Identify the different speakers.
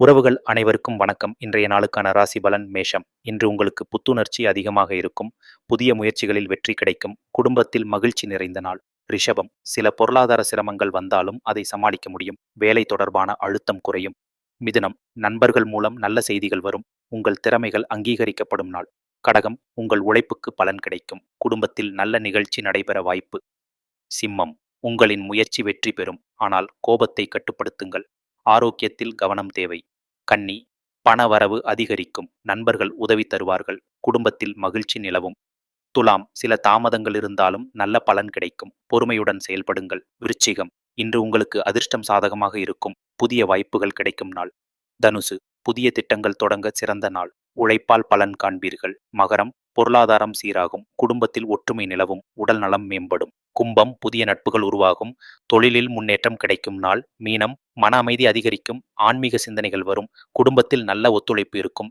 Speaker 1: உறவுகள் அனைவருக்கும் வணக்கம். இன்றைய நாளுக்கான ராசி பலன் மேஷம். இன்று உங்களுக்கு புத்துணர்ச்சி அதிகமாக இருக்கும். புதிய முயற்சிகளில் வெற்றி கிடைக்கும். குடும்பத்தில் மகிழ்ச்சி நிறைந்த நாள். ரிஷபம். சில பொருளாதார சிரமங்கள் வந்தாலும் அதை சமாளிக்க முடியும். வேலை தொடர்பான அழுத்தம் குறையும். மிதுனம். நண்பர்கள் மூலம் நல்ல செய்திகள் வரும். உங்கள் திறமைகள் அங்கீகரிக்கப்படும் நாள். கடகம். உங்கள் உழைப்புக்கு பலன் கிடைக்கும். குடும்பத்தில் நல்ல நிகழ்ச்சி நடைபெற வாய்ப்பு. சிம்மம். உங்களின் முயற்சி வெற்றி பெறும். ஆனால் கோபத்தை கட்டுப்படுத்துங்கள். ஆரோக்கியத்தில் கவனம் தேவை. கன்னி பண வரவு அதிகரிக்கும். நண்பர்கள் உதவி தருவார்கள். குடும்பத்தில் மகிழ்ச்சி நிலவும். துலாம் சில தாமதங்கள் இருந்தாலும் நல்ல பலன் கிடைக்கும். பொறுமையுடன் செயல்படுங்கள். விருச்சிகம் இன்று உங்களுக்கு அதிர்ஷ்டம் சாதகமாக இருக்கும். புதிய வாய்ப்புகள் கிடைக்கும் நாள். தனுசு புதிய திட்டங்கள் தொடங்க சிறந்த நாள். உழைப்பால் பலன் காண்பீர்கள். மகரம் பொருளாதாரம் சீராகும். குடும்பத்தில் ஒற்றுமை நிலவும். உடல் நலம் மேம்படும். கும்பம் புதிய நட்புகள் உருவாகும். தொழிலில் முன்னேற்றம் கிடைக்கும் நாள். மீனம் மன அமைதி அதிகரிக்கும் ஆன்மீக சிந்தனைகள் வரும் குடும்பத்தில் நல்ல ஒத்துழைப்பு இருக்கும்.